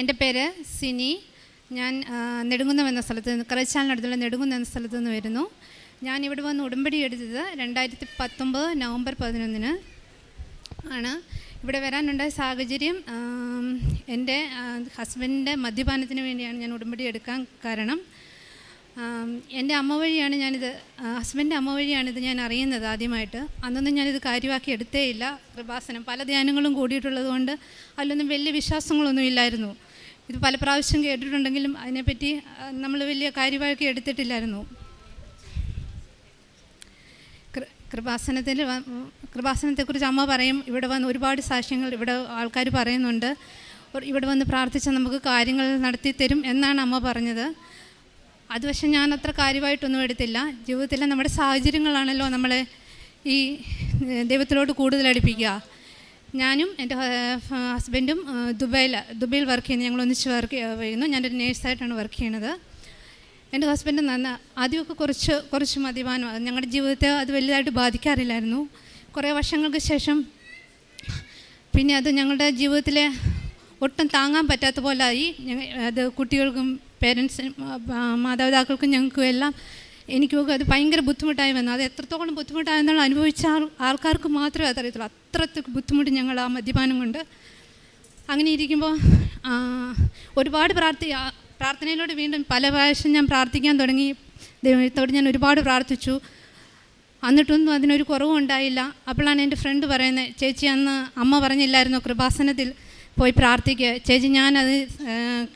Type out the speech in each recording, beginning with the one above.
എന്റെ പേര് സിനി. ഞാൻ നെടുങ്കുന്നം എന്ന സ്ഥലത്ത് നിന്ന് കറച്ചാലിനടുത്തുള്ള നെടുങ്കുന്നം എന്ന സ്ഥലത്ത് നിന്ന് വരുന്നു. ഞാൻ ഇവിടെ വന്ന് ഉടമ്പടി എടുത്തത് രണ്ടായിരത്തി പത്തൊമ്പത് നവംബർ പതിനൊന്നിന് ആണ്. ഇവിടെ വരാനുണ്ടായ സാഹചര്യം എന്റെ ഹസ്ബൻഡിന്റെ മദ്യപാനത്തിന് വേണ്ടിയാണ് ഞാൻ ഉടമ്പടി എടുക്കാൻ കാരണം. എന്റെ അമ്മ വഴിയാണ് ഞാനിത് ഹസ്ബൻഡിന്റെ അമ്മ വഴിയാണിത് ഞാൻ അറിയുന്നത് ആദ്യമായിട്ട്. അന്നൊന്നും ഞാനിത് കാര്യമാക്കി എടുത്തേയില്ല. കൃപാസനം പല ധ്യാനങ്ങളും കൂടിയിട്ടുള്ളത് കൊണ്ട് അതിലൊന്നും വലിയ വിശ്വാസങ്ങളൊന്നും ഇല്ലായിരുന്നു. ഇത് പല പ്രാവശ്യം കേട്ടിട്ടുണ്ടെങ്കിലും അതിനെപ്പറ്റി നമ്മൾ വലിയ കാര്യമാക്കി എടുത്തിട്ടില്ലായിരുന്നു. കൃപാസനത്തിൽ കൃപാസനത്തെക്കുറിച്ച് അമ്മ പറയും ഇവിടെ വന്ന് ഒരുപാട് സാക്ഷ്യങ്ങൾ ഇവിടെ ആൾക്കാർ പറയുന്നുണ്ട്. ഇവിടെ വന്ന് പ്രാർത്ഥിച്ചാൽ നമുക്ക് കാര്യങ്ങൾ നടത്തി തരും എന്നാണ് അമ്മ പറഞ്ഞത്. അത് പക്ഷെ ഞാൻ അത്ര കാര്യമായിട്ടൊന്നും എടുത്തില്ല. ജീവിതത്തിലെ നമ്മുടെ സാഹചര്യങ്ങളാണല്ലോ നമ്മളെ ഈ ദൈവത്തിലോട്ട് കൂടുതൽ അടുപ്പിക്കുക ഞാനും എന്റെ ഹസ്ബൻഡും ദുബൈയിൽ ദുബൈയിൽ വർക്ക് ചെയ്യുന്നു. ഞങ്ങൾ ഒന്നിച്ച് വർക്ക് ചെയ്യുന്നു. ഞാനൊരു നേഴ്സായിട്ടാണ് വർക്ക് ചെയ്യുന്നത്. എന്റെ ഹസ്ബൻഡ് നന്ന ആദ്യമൊക്കെ കുറച്ച് കുറച്ച് മദ്യപാനം. ഞങ്ങളുടെ ജീവിതത്തെ അത് വലുതായിട്ട് ബാധിക്കാറില്ലായിരുന്നു. കുറേ വർഷങ്ങൾക്ക് ശേഷം പിന്നെ അത് ഞങ്ങളുടെ ജീവിതത്തിലെ ഒട്ടും താങ്ങാൻ പറ്റാത്ത പോലെ ആയി ഞങ്ങ അത് കുട്ടികൾക്കും പേരൻസിനും മാതാപിതാക്കൾക്കും ഞങ്ങൾക്കും എല്ലാം എനിക്കൊക്കെ അത് ഭയങ്കര ബുദ്ധിമുട്ടായി വന്നു. അത് എത്രത്തോളം ബുദ്ധിമുട്ടായെന്നുള്ള അനുഭവിച്ച ആൾ ആൾക്കാർക്ക് മാത്രമേ അതറിയത്തുള്ളൂ. അത്രയ്ക്ക് ബുദ്ധിമുട്ട് ഞങ്ങൾ ആ മദ്യപാനം കൊണ്ട്. അങ്ങനെ ഇരിക്കുമ്പോൾ ഒരുപാട് പ്രാർത്ഥി പ്രാർത്ഥനയിലൂടെ വീണ്ടും പല പ്രാവശ്യം ഞാൻ പ്രാർത്ഥിക്കാൻ തുടങ്ങി. ദൈവത്തോട് ഞാൻ ഒരുപാട് പ്രാർത്ഥിച്ചു. എന്നിട്ടൊന്നും അതിനൊരു കുറവും ഉണ്ടായില്ല. അപ്പോഴാണ് എന്റെ ഫ്രണ്ട് പറയുന്നത് ചേച്ചി അന്ന് അമ്മ പറഞ്ഞില്ലായിരുന്നു കൃപാസനത്തിൽ പോയി പ്രാർത്ഥിക്കുക ചേച്ചി ഞാനത്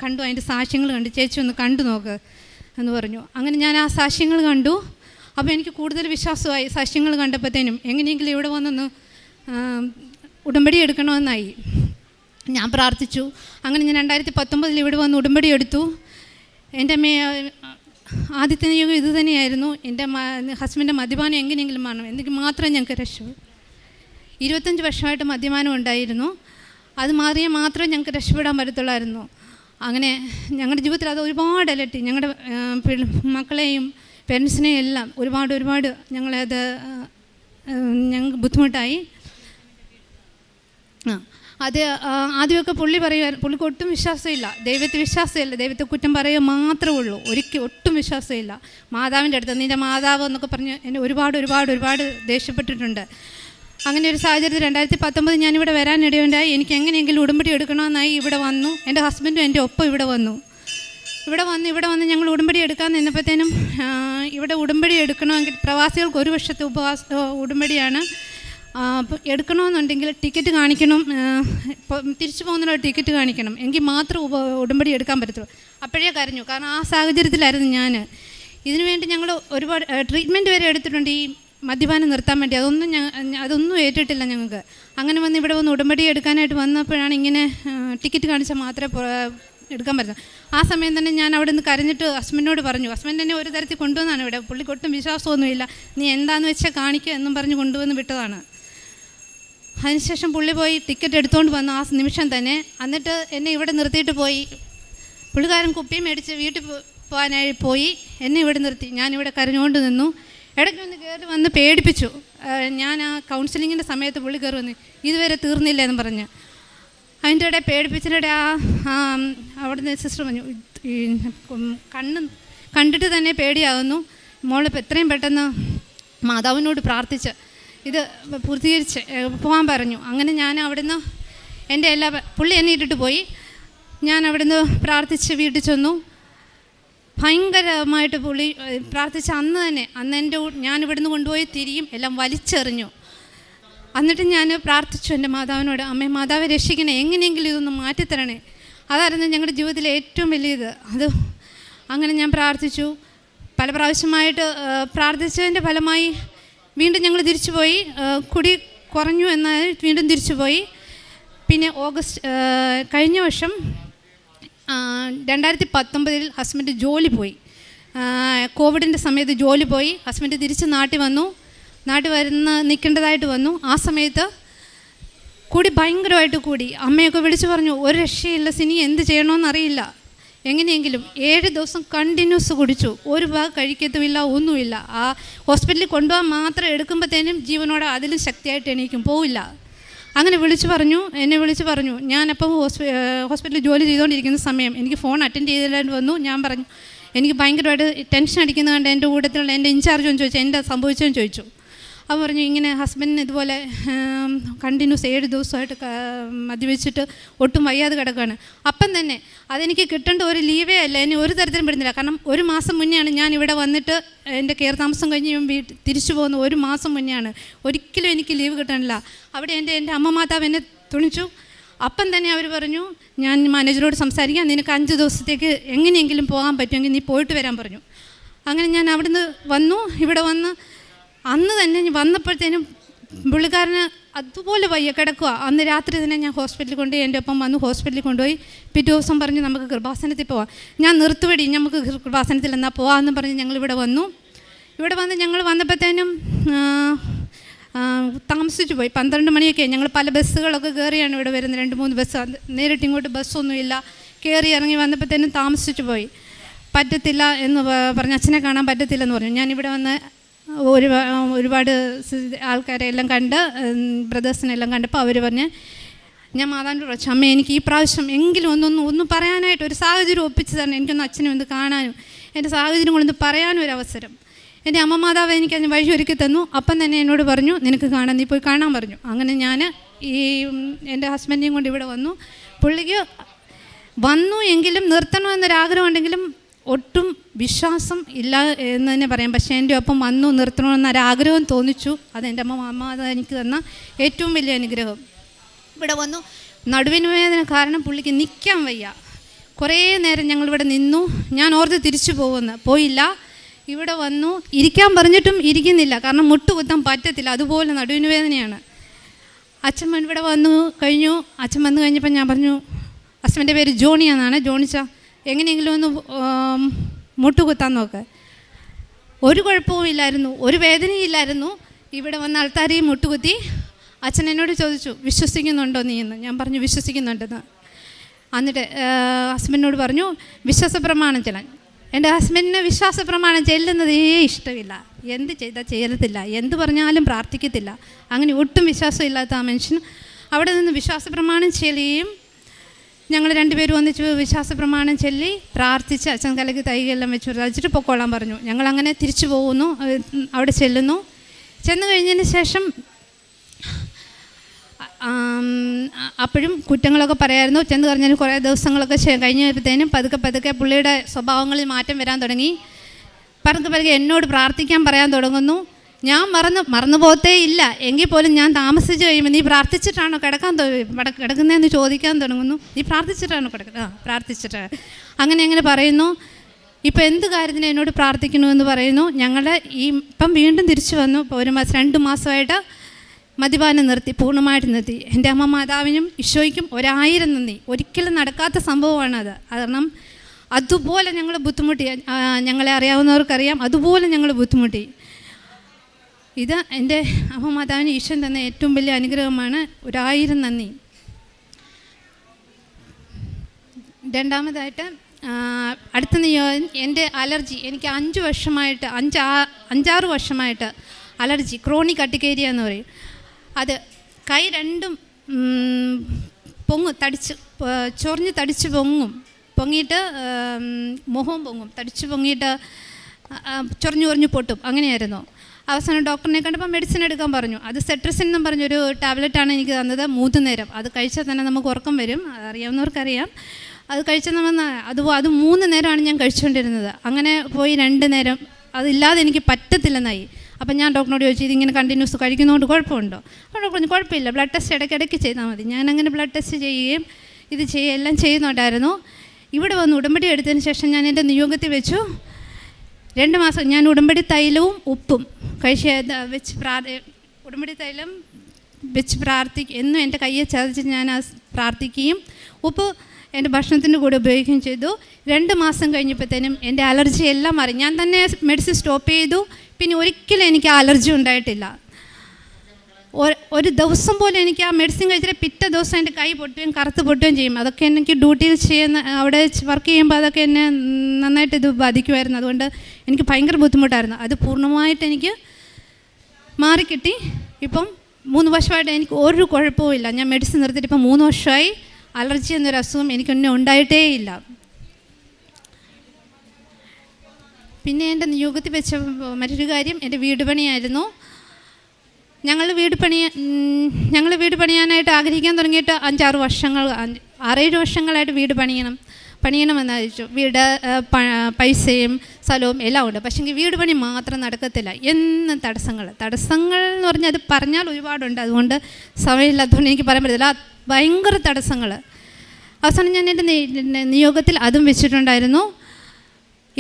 കണ്ടു. അതിന്റെ സാക്ഷ്യങ്ങൾ കണ്ടു. ചേച്ചി ഒന്ന് കണ്ടു നോക്ക്. എന്ന് പറഞ്ഞു. അങ്ങനെ ഞാൻ ആ സാക്ഷ്യങ്ങൾ കണ്ടു. അപ്പോൾ എനിക്ക് കൂടുതൽ വിശ്വാസമായി സാക്ഷ്യങ്ങൾ കണ്ടപ്പോഴത്തേനും എങ്ങനെയെങ്കിലും ഇവിടെ വന്നൊന്ന് ഉടമ്പടി എടുക്കണമെന്നായി. ഞാൻ പ്രാർത്ഥിച്ചു. അങ്ങനെ ഞാൻ രണ്ടായിരത്തി പത്തൊമ്പതിൽ ഇവിടെ വന്ന് ഉടമ്പടി എടുത്തു. എന്റെ മേ ആദ്യത്തെ യുഗം ഇത് തന്നെയായിരുന്നു. എന്റെ ഹസ്ബൻഡിന്റെ മദ്യപാനം എങ്ങനെയെങ്കിലും മാറണം. എന്നെങ്കിൽ മാത്രം ഞങ്ങൾക്ക് രക്ഷപ്പെട്ടു ഇരുപത്തഞ്ച് വർഷമായിട്ട് മദ്യപാനം ഉണ്ടായിരുന്നു. അത് മാറിയാൽ മാത്രമേ ഞങ്ങൾക്ക് രക്ഷപ്പെടാൻ പറ്റത്തുള്ളായിരുന്നു. അങ്ങനെ ഞങ്ങളുടെ ജീവിതത്തിൽ അത് ഒരുപാട് അലട്ടി. ഞങ്ങളുടെ മക്കളെയും പേരൻസിനെയും എല്ലാം ഒരുപാട് ഒരുപാട് ഞങ്ങളെ അത് ഞങ്ങൾക്ക് ബുദ്ധിമുട്ടായി. ആ അത് ആദ്യമൊക്കെ പുള്ളി പറയുക പുള്ളിക്ക് ഒട്ടും വിശ്വാസമില്ല. ദൈവത്തെ വിശ്വാസമില്ല. ദൈവത്തെ കുറ്റം പറയുക മാത്രമേ ഉള്ളൂ. ഒരിക്കലും ഒട്ടും വിശ്വാസമില്ല. മാതാവിന്റെ അടുത്ത് നിന്റെ മാതാവ് എന്നൊക്കെ പറഞ്ഞ് എന്നെ ഒരുപാട് ഒരുപാട് ഒരുപാട് ദേഷ്യപ്പെട്ടിട്ടുണ്ട്. അങ്ങനെ ഒരു സാഹചര്യത്തിൽ രണ്ടായിരത്തി പത്തൊമ്പത് ഞാനിവിടെ വരാനിടയുണ്ടായി. എനിക്ക് എങ്ങനെയെങ്കിലും ഉടമ്പടി എടുക്കണമെന്നായി ഇവിടെ വന്നു. എന്റെ ഹസ്ബൻഡും എന്റെ ഒപ്പം ഇവിടെ വന്നു. ഇവിടെ വന്ന് ഇവിടെ വന്ന് ഞങ്ങൾ ഉടമ്പടി എടുക്കാൻ നിന്നപ്പോഴത്തേനും ഇവിടെ ഉടമ്പടി എടുക്കണമെങ്കിൽ പ്രവാസികൾക്ക് ഒരു വർഷത്തെ ഉപവാസ ഉടുമ്പടിയാണ് എടുക്കണമെന്നുണ്ടെങ്കിൽ ടിക്കറ്റ് കാണിക്കണം തിരിച്ചു പോകുന്നതിനുള്ള ടിക്കറ്റ് കാണിക്കണം. എങ്കിൽ മാത്രം ഉപ ഉടമ്പടി എടുക്കാൻ പറ്റത്തുള്ളൂ. അപ്പോഴേ കരഞ്ഞു. കാരണം ആ സാഹചര്യത്തിലായിരുന്നു ഞാൻ ഇതിനുവേണ്ടി ഞങ്ങൾ ഒരുപാട് ട്രീറ്റ്മെന്റ് വരെ എടുത്തിട്ടുണ്ട്. ഈ മദ്യപാനം നിർത്താൻ വേണ്ടി അതൊന്നും അതൊന്നും ഏറ്റിട്ടില്ല ഞങ്ങൾക്ക്. അങ്ങനെ വന്ന് ഇവിടെ വന്ന് ഉടമ്പടി എടുക്കാനായിട്ട് വന്നപ്പോഴാണ് ഇങ്ങനെ ടിക്കറ്റ് കാണിച്ചാൽ മാത്രമേ എടുക്കാൻ പറ്റുന്നത് ആ സമയം തന്നെ ഞാൻ അവിടെ നിന്ന് കരഞ്ഞിട്ട് ഹസ്ബൻഡിനോട് പറഞ്ഞു ഹസ്ബൻഡ് എന്നെ ഒരു തരത്തിൽ കൊണ്ടുവന്നാണ് ഇവിടെ. പുള്ളിക്കൊട്ടും വിശ്വാസമൊന്നുമില്ല. നീ എന്താണെന്ന് വെച്ചാൽ കാണിക്കുക എന്നും പറഞ്ഞ് കൊണ്ടുവന്ന് വിട്ടതാണ്. അതിനുശേഷം പുള്ളി പോയി ടിക്കറ്റ് എടുത്തുകൊണ്ട് വന്നു ആ നിമിഷം തന്നെ എന്നിട്ട് എന്നെ ഇവിടെ നിർത്തിയിട്ട് പോയി. പുള്ളിക്കാരൻ കുപ്പി മേടിച്ച് വീട്ടിൽ പോകാനായി പോയി. എന്നെ ഇവിടെ നിർത്തി. ഞാനിവിടെ കരഞ്ഞുകൊണ്ട് നിന്നു. ഇടയ്ക്ക് ഒന്ന് കയറി വന്ന് പേടിപ്പിച്ചു. ഞാൻ ആ കൗൺസിലിങ്ങിന്റെ സമയത്ത് പുള്ളി കയറി വന്ന് ഇതുവരെ തീർന്നില്ല എന്ന് പറഞ്ഞ്. അതിന്റെ ഇടയിൽ പേടിപ്പിച്ചതിന്റെ ആ അവിടുന്ന് സിസ്റ്റർ പറഞ്ഞു കണ്ണ് കണ്ടിട്ട് തന്നെ പേടിയാകുന്നു മോളിപ്പോൾ എത്രയും പെട്ടെന്ന് മാതാവിനോട് പ്രാർത്ഥിച്ച് ഇത് പൂർത്തീകരിച്ച് പോകാൻ പറഞ്ഞു. അങ്ങനെ ഞാൻ അവിടുന്ന് എന്റെ എല്ലാ പുള്ളി എന്നെ ഇട്ടിട്ട് പോയി. ഞാൻ അവിടുന്ന് പ്രാർത്ഥിച്ച് വീട്ടിൽ ചെന്നു. ഭയങ്കരമായിട്ട് പുള്ളി പ്രാർത്ഥിച്ച അന്ന് തന്നെ അന്ന് എന്റെ ഞാൻ ഇവിടുന്ന് കൊണ്ടുപോയി തിരിയും എല്ലാം വലിച്ചെറിഞ്ഞു. എന്നിട്ട് ഞാൻ പ്രാർത്ഥിച്ചു എന്റെ മാതാവിനോട് അമ്മേ മാതാവ് രക്ഷിക്കണേ എങ്ങനെയെങ്കിലും ഇതൊന്ന് മാറ്റിത്തരണേ. അതായിരുന്നു ഞങ്ങളുടെ ജീവിതത്തിലെ ഏറ്റവും വലിയത്. അത് അങ്ങനെ ഞാൻ പ്രാർത്ഥിച്ചു. പല പ്രാവശ്യമായിട്ട് പ്രാർത്ഥിച്ചതിന്റെ ഫലമായി വീണ്ടും ഞങ്ങൾ തിരിച്ചുപോയി. കുടി കുറഞ്ഞു എന്നാൽ വീണ്ടും തിരിച്ചുപോയി. പിന്നെ ഓഗസ്റ്റ് കഴിഞ്ഞ വർഷം രണ്ടായിരത്തി പത്തൊമ്പതിൽ ഹസ്ബൻഡ് ജോലി പോയി. കോവിഡിന്റെ സമയത്ത് ജോലി പോയി. ഹസ്ബൻഡ് തിരിച്ച് നാട്ടിൽ വന്നു. നാട്ടിൽ വരുന്ന നിൽക്കേണ്ടതായിട്ട് വന്നു. ആ സമയത്ത് കൂടി ഭയങ്കരമായിട്ട് കൂടി. അമ്മയൊക്കെ വിളിച്ചു പറഞ്ഞു ഒരു രക്ഷയില്ല സിനി എന്ത് ചെയ്യണമെന്നറിയില്ല എങ്ങനെയെങ്കിലും ഏഴ് ദിവസം കണ്ടിന്യൂസ് കുടിച്ചു. ഒരു ഭാഗം കഴിക്കത്തുമില്ല ഒന്നുമില്ല. ആ ഹോസ്പിറ്റലിൽ കൊണ്ടുപോകാൻ മാത്രം എടുക്കുമ്പോഴത്തേനും ജീവനോടെ അതിലും ശക്തിയായിട്ട് എണീക്കും. പോവില്ല. അങ്ങനെ വിളിച്ചു പറഞ്ഞു എന്നെ വിളിച്ച് പറഞ്ഞു. ഞാനപ്പോൾ ഹോസ്പി ഹോസ്പിറ്റലിൽ ജോലി ചെയ്തുകൊണ്ടിരിക്കുന്ന സമയം എനിക്ക് ഫോൺ അറ്റൻഡ് ചെയ്തില്ലാണ്ട് വന്നു. ഞാൻ പറഞ്ഞു എനിക്ക് ഭയങ്കരമായിട്ട് ടെൻഷൻ അടിക്കുന്നത് കണ്ട് എന്റെ കൂട്ടത്തിലുള്ള എന്റെ ഇൻചാർജ് ചോദിച്ചു എന്റെ സംഭവിച്ചതെന്ന് ചോദിച്ചു. അവൻ പറഞ്ഞു ഇങ്ങനെ ഹസ്ബൻഡിന് ഇതുപോലെ കണ്ടിന്യൂസ് ഏഴ് ദിവസമായിട്ട് മദ്യപിച്ചിട്ട് ഒട്ടും വയ്യാതെ കിടക്കുകയാണ്. അപ്പം തന്നെ അതെനിക്ക് കിട്ടേണ്ട ഒരു ലീവേ അല്ല എന്നെ ഒരു തരത്തിലും പെടുന്നില്ല. കാരണം ഒരു മാസം മുന്നെയാണ് ഞാൻ ഇവിടെ വന്നിട്ട് എന്റെ കയർ താമസം കഴിഞ്ഞ് വീട്ടിൽ തിരിച്ചു പോകുന്ന ഒരു മാസം മുന്നെയാണ്. ഒരിക്കലും എനിക്ക് ലീവ് കിട്ടണില്ല. അവിടെ എന്റെ എന്റെ അമ്മ മാതാവ് എന്നെ തുണിച്ചു. അപ്പം തന്നെ അവർ പറഞ്ഞു ഞാൻ മാനേജറോട് സംസാരിക്കാം. നിനക്ക് അഞ്ച് ദിവസത്തേക്ക് എങ്ങനെയെങ്കിലും പോകാൻ പറ്റുമെങ്കിൽ നീ പോയിട്ട് വരാൻ പറഞ്ഞു. അങ്ങനെ ഞാൻ അവിടുന്ന് വന്നു. ഇവിടെ വന്ന് അന്ന് തന്നെ ഞാൻ വന്നപ്പോഴത്തേനും പുള്ളിക്കാരന് അതുപോലെ വയ്യ കിടക്കുക അന്ന് രാത്രി തന്നെ ഞാൻ ഹോസ്പിറ്റലിൽ കൊണ്ടുപോയി എന്റെ ഒപ്പം വന്ന് ഹോസ്പിറ്റലിൽ കൊണ്ടുപോയി. പിറ്റേ ദിവസം പറഞ്ഞ് നമുക്ക് കൃപാസനത്തിൽ പോവാം. ഞാൻ നിർത്തുവടി നമുക്ക് കൃപാസനത്തിൽ എന്നാൽ പോവാമെന്ന് പറഞ്ഞ് ഞങ്ങളിവിടെ വന്നു. ഇവിടെ വന്ന് ഞങ്ങൾ വന്നപ്പോഴത്തേനും താമസിച്ചു പോയി. പന്ത്രണ്ട് മണിയൊക്കെ ഞങ്ങൾ പല ബസ്സുകളൊക്കെ കയറിയാണ് ഇവിടെ വരുന്നത്. രണ്ട് മൂന്ന് ബസ് നേരിട്ട് ഇങ്ങോട്ട് ബസ്സൊന്നുമില്ല കയറി ഇറങ്ങി വന്നപ്പോഴത്തേനും താമസിച്ചു പോയി. പറ്റത്തില്ല എന്ന് പറഞ്ഞ് അച്ഛനെ കാണാൻ പറ്റത്തില്ലെന്ന് പറഞ്ഞു. ഞാനിവിടെ വന്ന് ഒരു ഒരുപാട് ആൾക്കാരെ എല്ലാം കണ്ട് ബ്രദേഴ്സിനെല്ലാം കണ്ടപ്പോൾ അവർ പറഞ്ഞ് ഞാൻ മാതാവിന്റെ പ്രാവശ്യം അമ്മ എനിക്ക് ഈ പ്രാവശ്യം എങ്കിലും ഒന്നൊന്ന് ഒന്ന് പറയാനായിട്ട് ഒരു സാഹചര്യം ഒപ്പിച്ച് തന്നെ എനിക്കൊന്ന് അച്ഛനെ ഒന്ന് കാണാനും എന്റെ സാഹചര്യം കൊണ്ടൊന്ന് പറയാനും ഒരു അവസരം. എന്റെ അമ്മ മാതാവ് എനിക്ക് അതിന് വഴി ഒരുക്കി തന്നു. അപ്പം തന്നെ എന്നോട് പറഞ്ഞു നിനക്ക് കാണാൻ നീ പോയി കാണാൻ പറഞ്ഞു. അങ്ങനെ ഞാൻ ഈ എന്റെ ഹസ്ബൻഡിനെയും കൊണ്ട് ഇവിടെ വന്നു. പുള്ളിക്ക് വന്നു എങ്കിലും നിർത്തണമെന്നൊരാഗ്രഹം ഉണ്ടെങ്കിലും ഒട്ടും വിശ്വാസം ഇല്ല എന്ന് തന്നെ പറയാം. പക്ഷേ എന്റെ ഒപ്പം വന്നു നിർത്തണമെന്നൊരാഗ്രഹം തോന്നിച്ചു. അത് എന്റെ അമ്മ അമ്മ എനിക്ക് തന്ന ഏറ്റവും വലിയ അനുഗ്രഹം. ഇവിടെ വന്നു. നടുവിന് വേദന കാരണം പുള്ളിക്ക് നിൽക്കാൻ വയ്യ. കുറേ നേരം ഞങ്ങളിവിടെ നിന്നു. ഞാൻ ഓർത്ത് തിരിച്ചു പോകുമെന്ന് പോയില്ല. ഇവിടെ വന്നു. ഇരിക്കാൻ പറഞ്ഞിട്ടും ഇരിക്കുന്നില്ല. കാരണം മുട്ടുകുത്താൻ പറ്റത്തില്ല. അതുപോലെ നടുവിന് വേദനയാണ്. അച്ഛൻ ഇവിടെ വന്നു കഴിഞ്ഞു. അച്ഛൻ വന്നു കഴിഞ്ഞപ്പോൾ ഞാൻ പറഞ്ഞു ഹസ്ബന്റെ പേര് ജോണി എന്നാണ് ജോണിച്ച എങ്ങനെയെങ്കിലും ഒന്ന് മുട്ടുകുത്താൻ നോക്ക്. ഒരു കുഴപ്പവും ഇല്ലായിരുന്നു ഒരു വേദനയില്ലായിരുന്നു ഇവിടെ വന്ന ആൾക്കാരെയും മുട്ടുകുത്തി അച്ഛൻ എന്നോട് ചോദിച്ചു വിശ്വസിക്കുന്നുണ്ടോ നീ എന്ന്? ഞാൻ പറഞ്ഞു വിശ്വസിക്കുന്നുണ്ടെന്ന്. എന്നിട്ട് ഹസ്ബൻഡിനോട് പറഞ്ഞു വിശ്വാസ പ്രമാണം ചെല്ലാൻ. എന്റെ ഹസ്ബൻഡിന് വിശ്വാസ പ്രമാണം ചെല്ലുന്നതേ ഇഷ്ടമില്ല. എന്ത് ചെയ്താൽ ചെയ്യത്തില്ല എന്ത് പറഞ്ഞാലും പ്രാർത്ഥിക്കത്തില്ല. അങ്ങനെ ഒട്ടും വിശ്വാസം ഇല്ലാത്ത ആ മനുഷ്യൻ അവിടെ നിന്ന് വിശ്വാസ പ്രമാണം ചെല്ലുകയും ഞങ്ങൾ രണ്ടുപേരും ഒന്നിച്ച് വിശ്വാസ പ്രമാണം ചൊല്ലി പ്രാർത്ഥിച്ച് അച്ഛൻ കലക്ക് തൈകെല്ലാം വെച്ച് പ്രാർത്ഥിച്ചിട്ട് പൊക്കോളാൻ പറഞ്ഞു. ഞങ്ങൾ അങ്ങനെ തിരിച്ചു പോകുന്നു. അവിടെ ചെല്ലുന്നു. ചെന്ന് കഴിഞ്ഞതിന് ശേഷം അപ്പോഴും കുറ്റങ്ങളൊക്കെ പറയായിരുന്നു. ചെന്ന് പറഞ്ഞതിന് കുറേ ദിവസങ്ങളൊക്കെ കഴിഞ്ഞപ്പോഴത്തേനും പതുക്കെ പതുക്കെ പുള്ളിയുടെ സ്വഭാവങ്ങളിൽ മാറ്റം വരാൻ തുടങ്ങി. പതുക്കെ പതുക്കെ എന്നോട് പ്രാർത്ഥിക്കാൻ പറയാൻ തുടങ്ങുന്നു. ഞാൻ മറന്ന് മറന്നു പോകത്തേ ഇല്ല. എങ്കിൽ പോലും ഞാൻ താമസിച്ച് കഴിയുമ്പോൾ നീ പ്രാർത്ഥിച്ചിട്ടാണോ കിടക്കാൻ കിടക്കുന്നതെന്ന് ചോദിക്കാൻ തുടങ്ങുന്നു? നീ പ്രാർത്ഥിച്ചിട്ടാണോ കിടക്കുന്നത് ആ പ്രാർത്ഥിച്ചിട്ട്. അങ്ങനെ അങ്ങനെ പറയുന്നു. ഇപ്പം എന്ത് കാര്യത്തിന് എന്നോട് പ്രാർത്ഥിക്കണമെന്ന് പറയുന്നു? ഞങ്ങൾ ഈ ഇപ്പം വീണ്ടും തിരിച്ചു വന്നു. ഇപ്പോൾ ഒരു മാസം രണ്ട് മാസമായിട്ട് മദ്യപാനം നിർത്തി പൂർണമായിട്ട് നിർത്തി. എന്റെ അമ്മ മാതാവിനും ഈശോയ്ക്കും ഒരായിരം നന്ദി. ഒരിക്കലും നടക്കാത്ത സംഭവമാണ് അത്. കാരണം അതുപോലെ ഞങ്ങൾ ബുദ്ധിമുട്ടി. ഞങ്ങളെ അറിയാവുന്നവർക്കറിയാം. അതുപോലെ ഞങ്ങൾ ബുദ്ധിമുട്ടി. ഇത് എന്റെ അമ്മമാതാവിന് ഈശ്വൻ തന്ന ഏറ്റവും വലിയ അനുഗ്രഹമാണ്. ഒരായിരം നന്ദി. രണ്ടാമതായിട്ട് അടുത്ത നിയോഗം എന്റെ അലർജി. എനിക്ക് അഞ്ച് വർഷമായിട്ട് അഞ്ചാ അഞ്ചാറ് വർഷമായിട്ട് അലർജി ക്രോണിക് കട്ടിക്കേരിയ എന്ന് പറയും. അത് കൈ രണ്ടും പൊങ്ങു തടിച്ച് ചൊറിഞ്ഞ് തടിച്ച് പൊങ്ങും. പൊങ്ങിയിട്ട് മുഖവും പൊങ്ങും. തടിച്ച് പൊങ്ങിയിട്ട് ചൊറിഞ്ഞു ചൊറിഞ്ഞു പൊട്ടും. അങ്ങനെയായിരുന്നു. അവസാനം ഡോക്ടറിനെ കണ്ടപ്പോൾ മെഡിസിൻ എടുക്കാൻ പറഞ്ഞു. അത് സെട്രസിൻ എന്നും പറഞ്ഞൊരു ടാബ്ലറ്റാണ് എനിക്ക് തന്നത്. മൂന്ന് നേരം. അത് കഴിച്ചാൽ തന്നെ നമുക്ക് ഉറക്കം വരും. അറിയാവുന്നവർക്കറിയാം. അത് കഴിച്ചാൽ നമ്മൾ അത് അത് മൂന്ന് നേരമാണ് ഞാൻ കഴിച്ചുകൊണ്ടിരുന്നത്. അങ്ങനെ പോയി രണ്ട് നേരം. അതില്ലാതെ എനിക്ക് പറ്റത്തില്ലെന്നായി. അപ്പം ഞാൻ ഡോക്ടറിനോട് ചോദിച്ചു ഇതിങ്ങനെ കണ്ടിന്യൂസ് കഴിക്കുന്നതുകൊണ്ട് കുഴപ്പമുണ്ടോ? അപ്പോൾ ഡോക്ടർ പറഞ്ഞു കുഴപ്പമില്ല. ബ്ലഡ് ടെസ്റ്റ് ഇടയ്ക്കിടയ്ക്ക് ചെയ്താൽ മതി. ഞാൻ അങ്ങനെ ബ്ലഡ് ടെസ്റ്റ് ചെയ്യുകയും ഇത് ചെയ്യുകയും എല്ലാം ചെയ്യുന്നുണ്ടായിരുന്നു. ഇവിടെ വന്ന് ഉടമ്പടി എടുത്തതിന് ശേഷം ഞാൻ എന്റെ നിയോഗത്തിൽ വെച്ചു. രണ്ട് മാസം ഞാൻ ഉടമ്പടി തൈലവും ഉപ്പും കഴിച്ച് വെച്ച് പ്രാർത്ഥ ഉടമ്പടി തൈലം വെച്ച് പ്രാർത്ഥിക്കും എന്നും എന്റെ കയ്യെ ചതച്ച് ഞാൻ പ്രാർത്ഥിക്കുകയും ഉപ്പ് എന്റെ ഭക്ഷണത്തിന്റെ കൂടെ ഉപയോഗിക്കുകയും ചെയ്തു. രണ്ട് മാസം കഴിഞ്ഞപ്പോഴത്തേനും എന്റെ അലർജി എല്ലാം മാറി. ഞാൻ തന്നെ മെഡിസിൻ സ്റ്റോപ്പ് ചെയ്തു. പിന്നെ ഒരിക്കലും എനിക്ക് അലർജി ഉണ്ടായിട്ടില്ല. ഒരു- ദിവസം പോലും എനിക്ക് ആ മെഡിസിൻ കഴിച്ചിട്ട് പിറ്റേ ദിവസം എന്റെ കൈ പൊട്ടുകയും കറുത്ത് പൊട്ടുകയും ചെയ്യും. അതൊക്കെ എനിക്ക് ഡ്യൂട്ടിയിൽ ചെയ്യുന്ന അവിടെ വർക്ക് ചെയ്യുമ്പോൾ അതൊക്കെ എന്നെ നന്നായിട്ട് ഇത് ബാധിക്കുമായിരുന്നു. അതുകൊണ്ട് എനിക്ക് ഭയങ്കര ബുദ്ധിമുട്ടായിരുന്നു. അത് പൂർണമായിട്ട് എനിക്ക് മാറിക്കിട്ടി. ഇപ്പം മൂന്ന് വർഷമായിട്ട് എനിക്ക് ഒരു കുഴപ്പവും ഇല്ല. ഞാൻ മെഡിസിൻ നിർത്തിയിട്ട് ഇപ്പം മൂന്ന് വർഷമായി അലർജി എന്നൊരു അസുഖം എനിക്കൊന്നും ഉണ്ടായിട്ടേ ഇല്ല. പിന്നെ എന്റെ നിയോഗത്തിൽ വെച്ച മറ്റൊരു കാര്യം എന്റെ വീട് പണിയായിരുന്നു. ഞങ്ങൾ വീട് പണിയാൻ ഞങ്ങൾ വീട് പണിയാനായിട്ട് ആഗ്രഹിക്കാൻ തുടങ്ങിയിട്ട് അഞ്ചാറ് വർഷങ്ങൾ ആറേഴ് വർഷങ്ങളായിട്ട് വീട് പണിയണം പണിയണമെന്ന് ആലോചിച്ചു വീട് പൈസയും സ്ഥലവും എല്ലാം ഉണ്ട്. പക്ഷേ വീട് പണി മാത്രം നടക്കത്തില്ല. എന്നും തടസ്സങ്ങൾ. തടസ്സങ്ങൾ എന്ന് പറഞ്ഞാൽ അത് പറഞ്ഞാൽ ഒരുപാടുണ്ട്. അതുകൊണ്ട് സമയമില്ലാത്തതുകൊണ്ട് എനിക്ക് പറയാൻ പറ്റില്ല ഭയങ്കര തടസ്സങ്ങൾ. അവസാനം ഞാൻ എന്റെ നിയോഗത്തിൽ അതും വെച്ചിട്ടുണ്ടായിരുന്നു.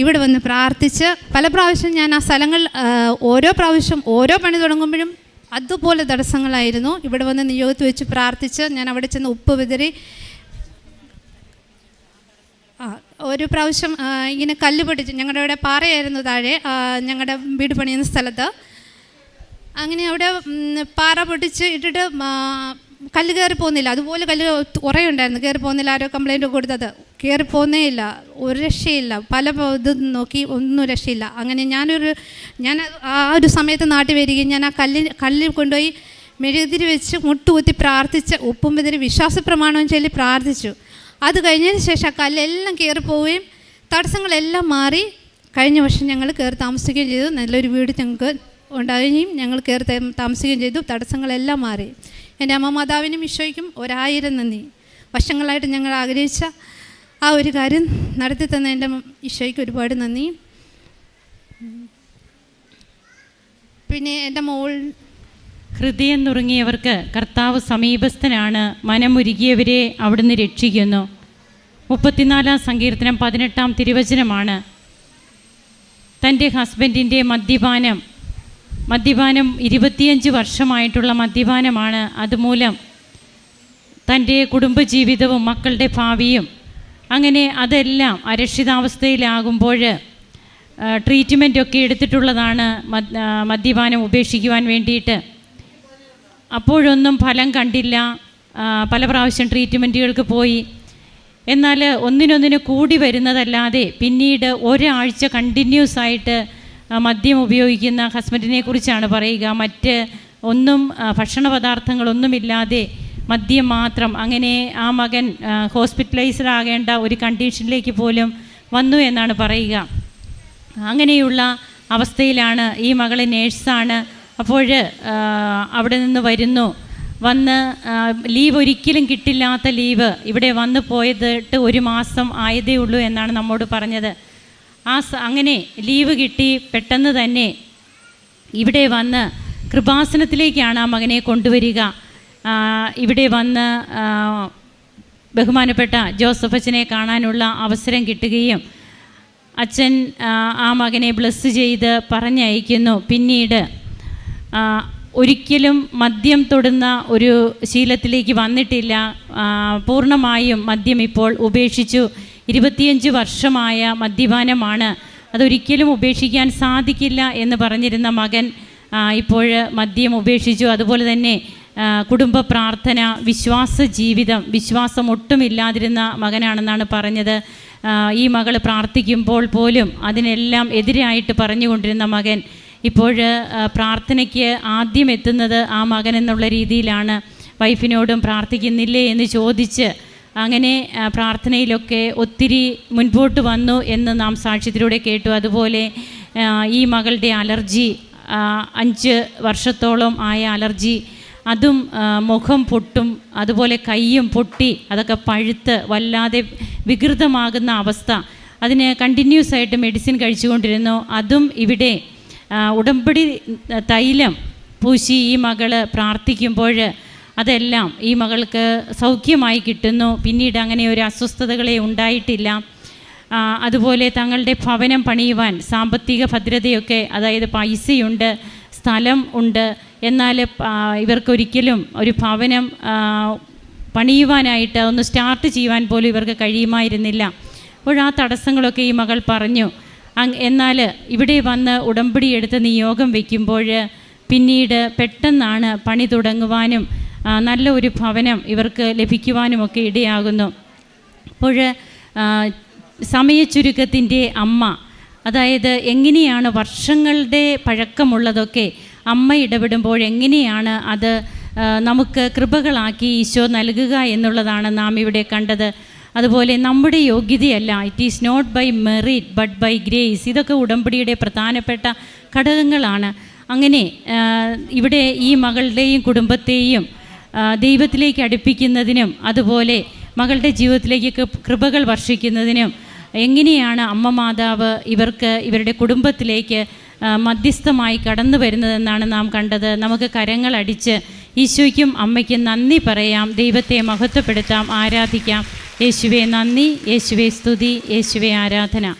ഇവിടെ വന്ന് പ്രാർത്ഥിച്ച് പല പ്രാവശ്യം ഞാൻ ആ സ്ഥലങ്ങൾ ഓരോ പ്രാവശ്യം ഓരോ പണി തുടങ്ങുമ്പോഴും അതുപോലെ തടസ്സങ്ങളായിരുന്നു. ഇവിടെ വന്ന് നിയോഗത്തിൽ വെച്ച് പ്രാർത്ഥിച്ച് ഞാൻ അവിടെ ചെന്ന് ഉപ്പ് വിതറി. ഒരു പ്രാവശ്യം ഇങ്ങനെ കല്ല് പിടിച്ച് ഞങ്ങളുടെ അവിടെ പാറയായിരുന്നു താഴെ ഞങ്ങളുടെ വീട് പണിയുന്ന സ്ഥലത്ത്. അങ്ങനെ അവിടെ പാറ പൊട്ടിച്ച് ഇട്ടിട്ട് കല്ല് കയറി പോകുന്നില്ല. അതുപോലെ കല്ല് ഉറയുണ്ടായിരുന്നു. കയറി പോകുന്നില്ല. ആരോ കംപ്ലൈന്റ് കൊടുത്തത്. കയറി പോകുന്നേ ഇല്ല ഒരു രക്ഷയില്ല. പല ഇത് നോക്കി ഒന്നും രക്ഷയില്ല. അങ്ങനെ ഞാനൊരു ഞാൻ ആ ഒരു സമയത്ത് നാട്ടിൽ വരികയും ഞാൻ ആ കല്ലിൽ കല്ലിൽ കൊണ്ടുപോയി മെഴുകുതിരി വെച്ച് മുട്ടുകുത്തി പ്രാർത്ഥിച്ച് ഉപ്പും ഇതിന് വിശ്വാസ പ്രമാണവും ചൊല്ലി പ്രാർത്ഥിച്ചു. അത് കഴിഞ്ഞതിന് ശേഷം ആ കല്ലെല്ലാം കയറി പോവുകയും തടസ്സങ്ങളെല്ലാം മാറി കഴിഞ്ഞ വർഷം ഞങ്ങൾ കയറി താമസിക്കുകയും ചെയ്തു. നല്ലൊരു വീട് ഞങ്ങൾക്ക് ഉണ്ടാവുകയും ഞങ്ങൾ കയറി താമസിക്കുകയും ചെയ്തു. തടസ്സങ്ങളെല്ലാം മാറി. എന്റെ അമ്മ മാതാവിനും ഈശോയ്ക്കും ഒരായിരം നന്ദി. വർഷങ്ങളായിട്ട് ഞങ്ങൾ ആഗ്രഹിച്ച ആ ഒരു കാര്യം നടത്തി തന്ന എന്റെ ഈശോയ്ക്ക് ഒരുപാട് നന്ദി. പിന്നെ എന്റെ മോൾ ഹൃദയം നുറുങ്ങിയവർക്ക് കർത്താവ് സമീപസ്ഥനാണ് മനമുരുകിയവരെ അവിടുന്ന് രക്ഷിക്കുന്നു. മുപ്പത്തിനാലാം സങ്കീർത്തനം പതിനെട്ടാം തിരുവചനമാണ്. തന്റെ ഹസ്ബൻഡിന്റെ മദ്യപാനം മദ്യപാനം ഇരുപത്തിയഞ്ച് വർഷമായിട്ടുള്ള മദ്യപാനമാണ്. അതുമൂലം തന്റെ കുടുംബജീവിതവും മക്കളുടെ ഭാവിയും അങ്ങനെ അതെല്ലാം അരക്ഷിതാവസ്ഥയിലാകുമ്പോൾ ട്രീറ്റ്മെന്റ് ഒക്കെ എടുത്തിട്ടുള്ളതാണ് മദ്യപാനം ഉപേക്ഷിക്കുവാൻ വേണ്ടിയിട്ട്. അപ്പോഴൊന്നും ഫലം കണ്ടില്ല. പല പ്രാവശ്യം ട്രീറ്റ്മെന്റുകൾക്ക് പോയി. എന്നാൽ ഒന്നിനൊന്നിന് കൂടി വരുന്നതല്ലാതെ പിന്നീട് ഒരാഴ്ച കണ്ടിന്യൂസ് ആയിട്ട് മദ്യം ഉപയോഗിക്കുന്ന ഹസ്ബൻഡിനെ കുറിച്ചാണ് പറയുക. മറ്റ് ഒന്നും ഭക്ഷണ പദാർത്ഥങ്ങളൊന്നുമില്ലാതെ മദ്യം മാത്രം അങ്ങനെ ആ മകൻ ഹോസ്പിറ്റലൈസ്ഡ് ആകേണ്ട ഒരു കണ്ടീഷനിലേക്ക് പോലും വന്നു എന്നാണ് പറയുക. അങ്ങനെയുള്ള അവസ്ഥയിലാണ് ഈ മകളെ നേഴ്സാണ് അപ്പോൾ അവിടെ നിന്ന് വരുന്നു. വന്ന് ലീവ് ഒരിക്കലും കിട്ടില്ലാത്ത ലീവ് ഇവിടെ വന്ന് പോയതിട്ട് ഒരു മാസം ആയതേ ഉള്ളൂ എന്നാണ് നമ്മോട് പറഞ്ഞത്. ആ അങ്ങനെ ലീവ് കിട്ടി പെട്ടെന്ന് തന്നെ ഇവിടെ വന്ന് കൃപാസനത്തിലേക്കാണ് ആ മകനെ കൊണ്ടുവരിക. ഇവിടെ വന്ന് ബഹുമാനപ്പെട്ട ജോസഫ് അച്ഛനെ കാണാനുള്ള അവസരം കിട്ടുകയും അച്ഛൻ ആ, മകനെ ബ്ലസ് ചെയ്ത് പറഞ്ഞയക്കുന്നു. പിന്നീട് ഒരിക്കലും മദ്യം തൊടുന്ന ഒരു ശീലത്തിലേക്ക് വന്നിട്ടില്ല. പൂർണമായും മദ്യം ഇപ്പോൾ ഉപേക്ഷിച്ചു. ഇരുപത്തിയഞ്ച് വർഷമായ മദ്യപാനമാണ്. അതൊരിക്കലും ഉപേക്ഷിക്കാൻ സാധിക്കില്ല എന്ന് പറഞ്ഞിരുന്ന മകൻ ഇപ്പോൾ മദ്യം ഉപേക്ഷിച്ചു. അതുപോലെ തന്നെ കുടുംബ പ്രാർത്ഥന വിശ്വാസ ജീവിതം വിശ്വാസം ഒട്ടുമില്ലാതിരുന്ന മകനാണെന്നാണ് പറഞ്ഞത്. ഈ മകൾ പ്രാർത്ഥിക്കുമ്പോൾ പോലും അതിനെല്ലാം എതിരായിട്ട് പറഞ്ഞുകൊണ്ടിരുന്ന മകൻ ഇപ്പോൾ പ്രാർത്ഥനയ്ക്ക് ആദ്യം എത്തുന്നത് ആ മകൻ എന്നുള്ള രീതിയിലാണ്. വൈഫിനോടും പ്രാർത്ഥിക്കുന്നില്ലേ എന്ന് ചോദിച്ച് അങ്ങനെ പ്രാർത്ഥനയിലൊക്കെ ഒത്തിരി മുൻപോട്ട് വന്നു എന്ന് നാം സാക്ഷ്യത്തിലൂടെ കേട്ടു. അതുപോലെ ഈ മകളുടെ അലർജി അഞ്ച് വർഷത്തോളം ആയ അലർജി അതും മുഖം പൊട്ടും അതുപോലെ കൈയും പൊട്ടി അതൊക്കെ പഴുത്ത് വല്ലാതെ വികൃതമാകുന്ന അവസ്ഥ. അതിന് കണ്ടിന്യൂസ് ആയിട്ട് മെഡിസിൻ കഴിച്ചുകൊണ്ടിരുന്നു. അതും ഇവിടെ ഉടമ്പടി തൈലം പൂശി ഈ മകൾ പ്രാർത്ഥിക്കുമ്പോൾ അതെല്ലാം ഈ മകൾക്ക് സൗഖ്യമായി കിട്ടുന്നു. പിന്നീട് അങ്ങനെ ഒരു അസ്വസ്ഥതകളെ ഉണ്ടായിട്ടില്ല. അതുപോലെ തങ്ങളുടെ ഭവനം പണിയുവാൻ സാമ്പത്തിക ഭദ്രതയൊക്കെ അതായത് പൈസയുണ്ട്. സ്ഥലം ഉണ്ട് എന്നാൽ ഇവർക്കൊരിക്കലും ഒരു ഭവനം പണിയുവാനായിട്ട് ഒന്ന് സ്റ്റാർട്ട് ചെയ്യുവാൻ പോലും ഇവർക്ക് കഴിയുമായിരുന്നില്ല. അപ്പോൾ ആ തടസ്സങ്ങളൊക്കെ ഈ മകൾ പറഞ്ഞു. എന്നാൽ ഇവിടെ വന്ന് ഉടമ്പടി എടുത്ത് നിയോഗം വയ്ക്കുമ്പോൾ പിന്നീട് പെട്ടെന്നാണ് പണി തുടങ്ങുവാനും നല്ല ഒരു ഭവനം ഇവർക്ക് ലഭിക്കുവാനുമൊക്കെ ഇടയാകുന്നു. അപ്പോൾ സമയച്ചുരുക്കത്തിന്റെ അമ്മ അതായത് എങ്ങനെയാണ് വർഷങ്ങളുടെ പഴക്കമുള്ളതൊക്കെ അമ്മ ഇടപെടുമ്പോൾ എങ്ങനെയാണ് അത് നമുക്ക് കൃപകളാക്കി ഈശോ നൽകുക എന്നുള്ളതാണ് നാം ഇവിടെ കണ്ടത്. അതുപോലെ നമ്മുടെ യോഗ്യതയല്ല it is not by merit but by grace ഇതൊക്കെ ഉടമ്പടിയുടെ പ്രധാനപ്പെട്ട ഘടകങ്ങളാണ്. അങ്ങനെ ഇവിടെ ഈ മകളുടെയും കുടുംബത്തെയും ദൈവത്തിലേക്ക് അടുപ്പിക്കുന്നതിനും അതുപോലെ മകളുടെ ജീവിതത്തിലേക്ക് കൃപ- കൃപകൾ വർഷിക്കുന്നതിനും എങ്ങനെയാണ് അമ്മ മാതാവ് ഇവർക്ക് ഇവരുടെ കുടുംബത്തിലേക്ക് മധ്യസ്ഥമായി കടന്നു വരുന്നതെന്നാണ് നാം കണ്ടത്. നമുക്ക് കരങ്ങളടിച്ച് ഈശോയ്ക്കും അമ്മയ്ക്കും നന്ദി പറയാം. ദൈവത്തെ മഹത്വപ്പെടുത്താം ആരാധിക്കാം. യേശുവെ നന്ദി യേശുവെ സ്തുതി യേശുവെ ആരാധന.